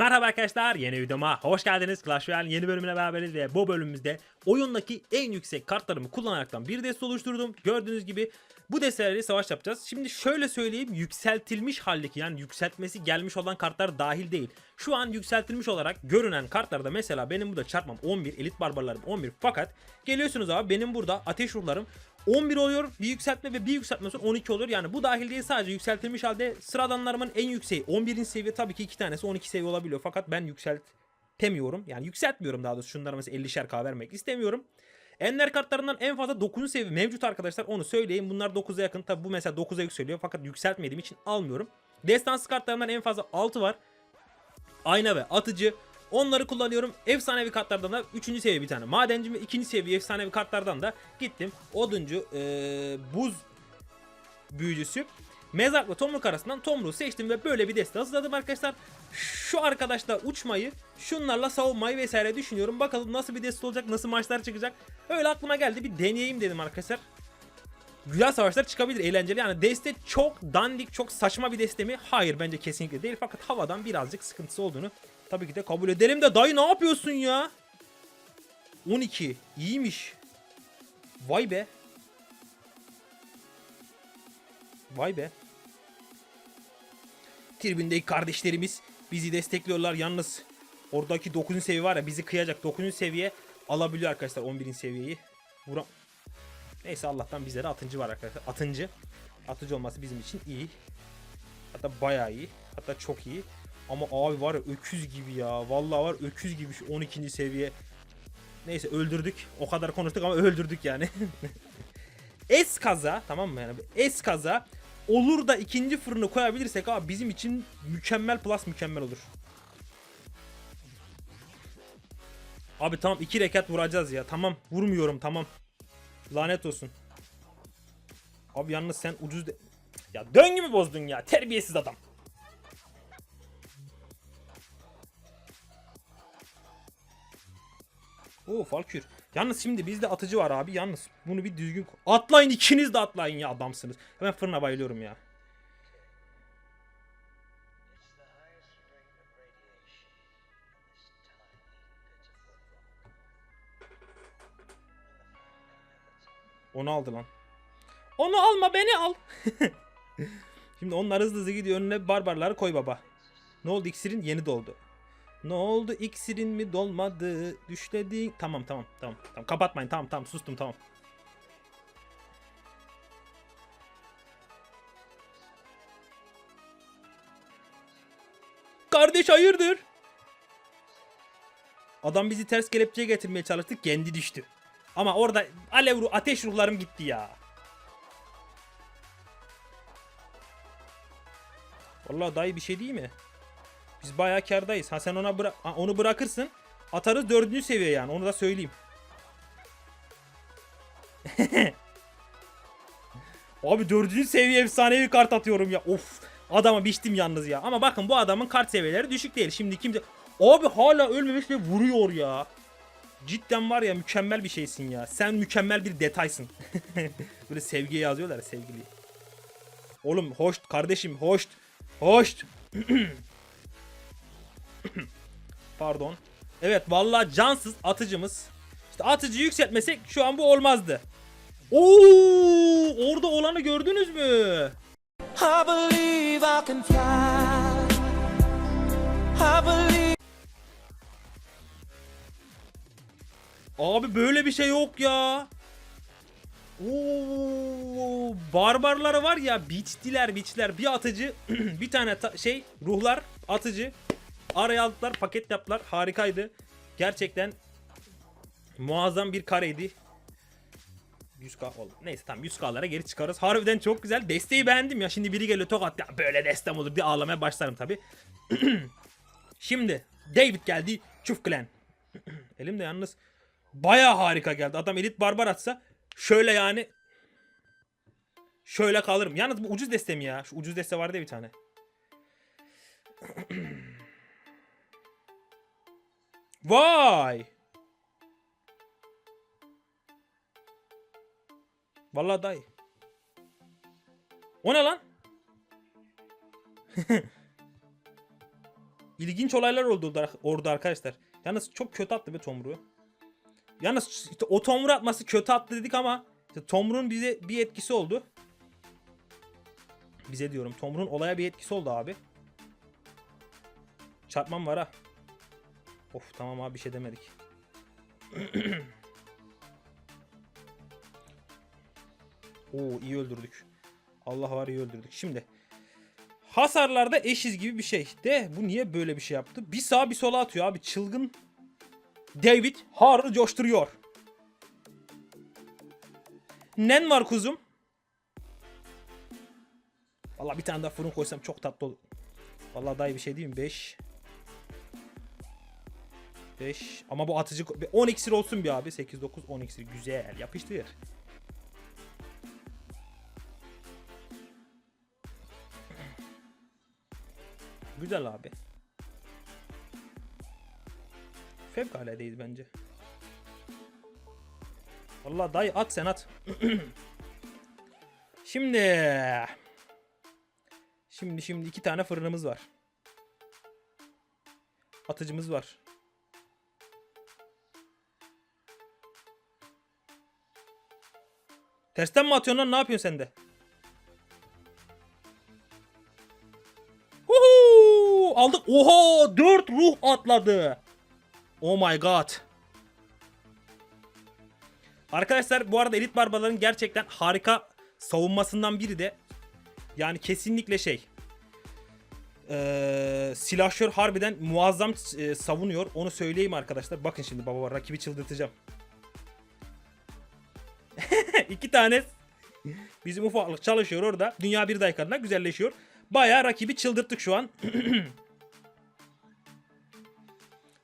Merhaba arkadaşlar yeni videoma hoş geldiniz. Clash Royale yeni bölümüne beraberiz ve bu bölümümüzde oyundaki en yüksek kartlarımı kullanaraktan bir deste oluşturdum. Gördüğünüz gibi bu destelerle savaş yapacağız. Şimdi şöyle söyleyeyim yükseltilmiş haldeki yani yükseltmesi gelmiş olan kartlar dahil değil. Şu an yükseltilmiş olarak görünen kartlarda mesela benim burada çarpmam 11, elit barbarlarım 11 fakat geliyorsunuz abi benim burada ateş ruhlarım 11 oluyor bir yükseltme ve bir yükseltme sonra 12 oluyor. Yani bu dahil değil sadece yükseltilmiş halde sıradanlarımın en yükseği 11. seviye tabii ki iki tanesi 12 seviye olabiliyor. Fakat ben yükseltemiyorum. Yani yükseltmiyorum daha doğrusu şunlara mesela 50'şer K vermek istemiyorum. Ender kartlarından en fazla 9. seviye mevcut arkadaşlar onu söyleyeyim. Bunlar 9'a yakın. Tabi bu mesela 9'a yükseliyor fakat yükseltmediğim için almıyorum. Destansı kartlarından en fazla 6 var. Ayna ve atıcı. Onları kullanıyorum. Efsanevi kartlardan da 3. seviye bir tane. Madenci ve 2. seviye efsanevi kartlardan da gittim. Oduncu, eee, buz büyücüsü. Mezark ve tomruk arasından tomruğu seçtim ve böyle bir deste hazırladım arkadaşlar. Şu arkadaşla uçmayı, şunlarla savunmayı vesaire düşünüyorum. Bakalım nasıl bir deste olacak, nasıl maçlar çıkacak. Öyle aklıma geldi bir deneyeyim dedim arkadaşlar. Güzel savaşlar çıkabilir, eğlenceli. Yani deste çok dandik, çok saçma bir deste mi? Hayır bence kesinlikle değil. Fakat havadan birazcık sıkıntısı olduğunu tabii ki de kabul edelim de dayı ne yapıyorsun ya? 12 iyiymiş. Vay be. Vay be. Tribündeki kardeşlerimiz bizi destekliyorlar yalnız. Oradaki 9. seviye var ya bizi kıyacak 9. seviye alabiliyor arkadaşlar 11. seviyeyi. Vuram Neyse Allah'tan bizlere atıncı var arkadaşlar. Atıncı. Atıcı olması bizim için iyi. Hatta bayağı iyi. Hatta çok iyi. Ama abi var ya öküz gibi ya. Vallahi var öküz gibi şu 12. seviye. Neyse öldürdük. O kadar konuştuk ama öldürdük yani. es kaza tamam mı yani es kaza olur da ikinci fırını koyabilirsek abi bizim için mükemmel plus mükemmel olur. Abi tamam iki rekat vuracağız ya. Tamam vurmuyorum tamam. Lanet olsun. Abi yalnız sen ucuz de... Ya döngü mü bozdun ya? Terbiyesiz adam. Oo Falkür. Yalnız şimdi bizde atıcı var abi. Yalnız bunu bir düzgün... Atlayın ikiniz de atlayın ya adamsınız. Hemen fırına bayılıyorum ya. Onu aldı lan. Onu alma beni al. Şimdi onlar hızlı hızlı gidiyor önüne barbarları koy baba. Ne oldu iksirin yeni doldu. Ne oldu iksirin mi dolmadı düşledin. Tamam tamam tamam. Tamam kapatmayın tamam tamam sustum tamam. Kardeş hayırdır? Adam bizi ters kelepçeye getirmeye çalıştı kendi düştü. Ama orada alev ruh, ateş ruhlarım gitti ya. Vallahi dayı bir şey değil mi? Biz bayağı kardayız. Ha sen ona bıra onu bırakırsın. Atarız dördüncü seviye yani. Onu da söyleyeyim. Abi dördüncü seviye efsanevi kart atıyorum ya. Of. Adama biçtim yalnız ya. Ama bakın bu adamın kart seviyeleri düşük değil. Şimdi kimse... Abi hala ölmemiş ve vuruyor ya. Cidden var ya mükemmel bir şeysin ya. Sen mükemmel bir detaysın. Böyle sevgiye yazıyorlar ya, sevgili. Oğlum hoş kardeşim hoş. Hoş. Pardon. Evet vallahi cansız atıcımız. İşte atıcı yükseltmesek şu an bu olmazdı. Oo, orada olanı gördünüz mü? I believe I can fly. I believe. Abi böyle bir şey yok ya. Oo, barbarları var ya biçtiler biçtiler. Bir atıcı bir tane ta- şey ruhlar atıcı. Araya aldılar paket yaptılar harikaydı. Gerçekten muazzam bir kareydi. 100k oldu. Neyse tamam 100k'lara geri çıkarız. Harbiden çok güzel. Desteği beğendim ya. Şimdi biri geliyor tokat ya böyle destem olur diye ağlamaya başlarım tabi. Şimdi David geldi. Çuf Clan. Elimde yalnız baya harika geldi. Adam elit barbar atsa şöyle yani şöyle kalırım. Yalnız bu ucuz deste mi ya? Şu ucuz deste vardı ya bir tane. Vay! Vallahi dayı. O ne lan? İlginç olaylar oldu orada- arkadaşlar. Yalnız çok kötü attı be Tomru. Yalnız işte o Tomru atması kötü attı dedik ama işte Tomru'nun bize bir etkisi oldu. Bize diyorum. Tomru'nun olaya bir etkisi oldu abi. Çarpmam var ha. Of tamam abi bir şey demedik. Oo iyi öldürdük. Allah var iyi öldürdük. Şimdi hasarlarda eşiz gibi bir şey. De bu niye böyle bir şey yaptı? Bir sağa bir sola atıyor abi. Çılgın David harı coşturuyor. Nen var kuzum? Vallahi bir tane daha fırın koysam çok tatlı olur. Vallahi daha iyi bir şey değil mi? 5 5 ama bu atıcı 10 iksir olsun bir abi. 8 9 10 iksir güzel. Yapıştır. Güzel abi. Fevkaladeyiz bence. Vallahi dayı at sen at. şimdi. Şimdi şimdi iki tane fırınımız var. Atıcımız var. Tersten mi atıyorsun lan? Ne yapıyorsun sen de? Huhu! Aldık. Oha! 4 ruh atladı. Oh my god. Arkadaşlar bu arada elit barbarların gerçekten harika savunmasından biri de yani kesinlikle şey eee silahşör harbiden muazzam e, savunuyor. Onu söyleyeyim arkadaşlar. Bakın şimdi baba var. Rakibi çıldırtacağım. İki tane bizim ufaklık çalışıyor orada. Dünya bir dakikalığına güzelleşiyor. Bayağı rakibi çıldırttık şu an.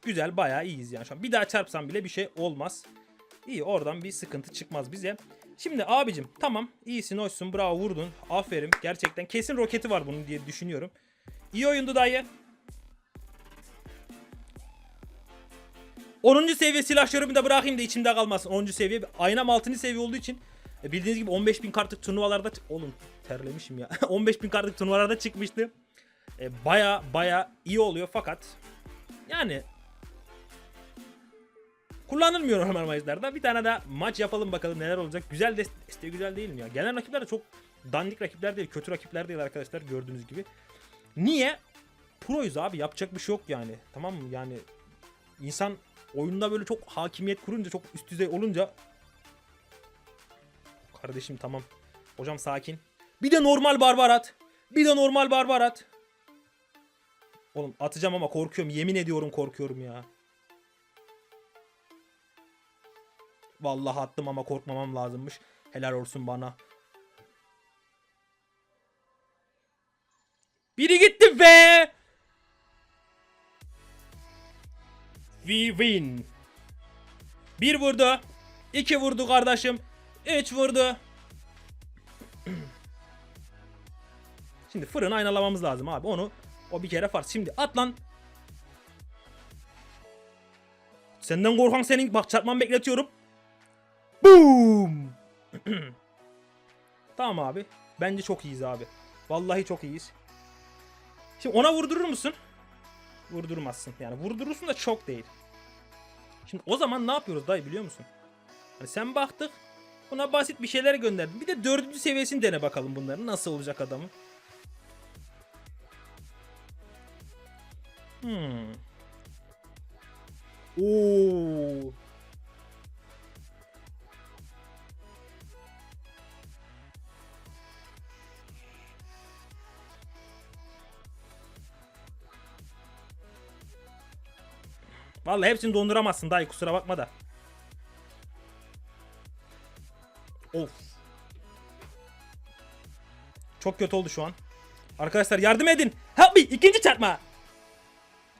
Güzel bayağı iyiyiz yani şu an. Bir daha çarpsam bile bir şey olmaz. İyi oradan bir sıkıntı çıkmaz bize. Şimdi abicim tamam iyisin hoşsun bravo vurdun. Aferin gerçekten kesin roketi var bunun diye düşünüyorum. İyi oyundu dayı. 10. seviye silahlarımı da bırakayım da içimde kalmasın. 10. seviye. Aynam 6. seviye olduğu için e, bildiğiniz gibi 15.000 kartlık turnuvalarda oğlum terlemişim ya. 15.000 kartlık turnuvalarda çıkmıştı. E, baya baya iyi oluyor fakat yani kullanılmıyor normal maçlarda. Bir tane daha maç yapalım bakalım neler olacak. Güzel de işte güzel değil mi ya? Gelen rakipler de çok dandik rakipler değil, kötü rakipler değil arkadaşlar gördüğünüz gibi. Niye? Proyuz abi yapacak bir şey yok yani. Tamam mı? Yani insan oyunda böyle çok hakimiyet kurunca çok üst düzey olunca Kardeşim tamam. Hocam sakin. Bir de normal barbar at. Bir de normal barbar at. Oğlum atacağım ama korkuyorum. Yemin ediyorum korkuyorum ya. Vallahi attım ama korkmamam lazımmış. Helal olsun bana. Biri gitti be. We win. Bir vurdu. iki vurdu kardeşim. Üç vurdu. Şimdi fırını aynalamamız lazım abi. Onu o bir kere farz. Şimdi at lan. Senden korkan senin. Bak çarpmanı bekletiyorum. Boom. tamam abi. Bence çok iyiyiz abi. Vallahi çok iyiyiz. Şimdi ona vurdurur musun? Vurdurmazsın. Yani vurdurursun da çok değil. Şimdi o zaman ne yapıyoruz dayı biliyor musun? Hani sen baktık. Buna basit bir şeyler gönderdin. Bir de dördüncü seviyesini dene bakalım bunların. Nasıl olacak adamı? Hmm. Oo. Vallahi hepsini donduramazsın dayı kusura bakma da. Of. Çok kötü oldu şu an. Arkadaşlar yardım edin. Help me. İkinci çarpma.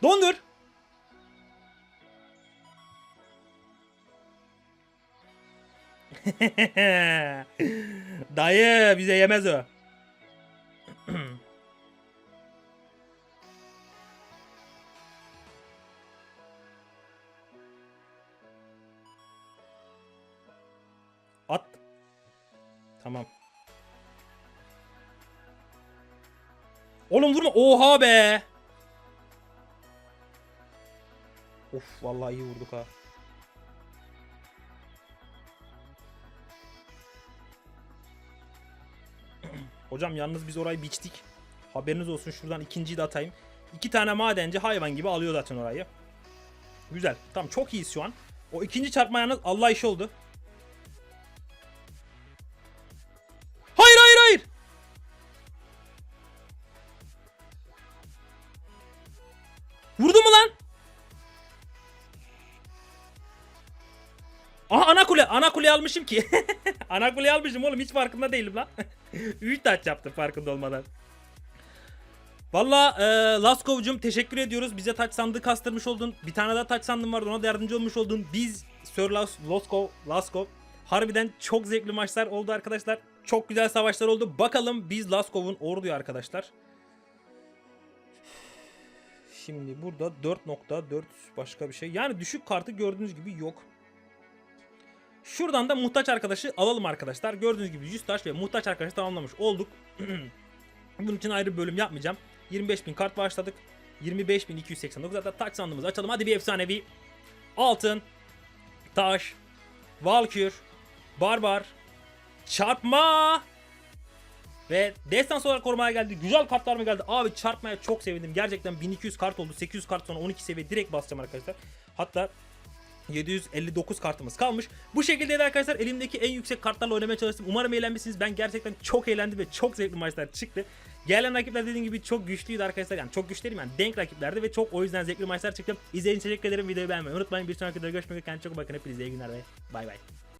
Dondur. Dayı bize yemez o. Tamam. Oğlum vurma. Oha be. Of vallahi iyi vurduk ha. Hocam yalnız biz orayı biçtik. Haberiniz olsun şuradan ikinciyi de atayım. İki tane madenci hayvan gibi alıyor zaten orayı. Güzel. Tamam çok iyiyiz şu an. O ikinci çarpma yalnız Allah işi oldu. Ana kule. Almışım ki. ana kule almışım oğlum hiç farkında değilim lan. 3 taç yaptım farkında olmadan. Valla e, Laskov'cum teşekkür ediyoruz. Bize taç sandığı kastırmış oldun. Bir tane daha taç sandığım vardı ona da yardımcı olmuş oldun. Biz Sir Las Laskov, Laskov harbiden çok zevkli maçlar oldu arkadaşlar. Çok güzel savaşlar oldu. Bakalım biz Laskov'un orduyu arkadaşlar. Şimdi burada 4.4 başka bir şey. Yani düşük kartı gördüğünüz gibi yok. Şuradan da muhtaç arkadaşı alalım arkadaşlar. Gördüğünüz gibi 100 taş ve muhtaç arkadaşı tamamlamış olduk. Bunun için ayrı bir bölüm yapmayacağım. 25.000 kart başladık. 25.289 zaten taç sandığımızı açalım. Hadi bir efsanevi. Altın. Taş. Valkür. Barbar. Çarpma. Ve destans olarak korumaya geldi. Güzel kartlar mı geldi? Abi çarpmaya çok sevindim. Gerçekten 1200 kart oldu. 800 kart sonra 12 seviye direkt basacağım arkadaşlar. Hatta 759 kartımız kalmış. Bu şekilde de arkadaşlar elimdeki en yüksek kartlarla oynamaya çalıştım. Umarım eğlenmişsiniz. Ben gerçekten çok eğlendim ve çok zevkli maçlar çıktı. Gelen rakipler dediğim gibi çok güçlüydü arkadaşlar. Yani çok güçlü değilim yani denk rakiplerdi ve çok o yüzden zevkli maçlar çıktı. İzlediğiniz için teşekkür ederim. Videoyu beğenmeyi unutmayın. Bir sonraki videoda görüşmek üzere. Kendinize çok bakın. Hepinize iyi günler ve bay bay.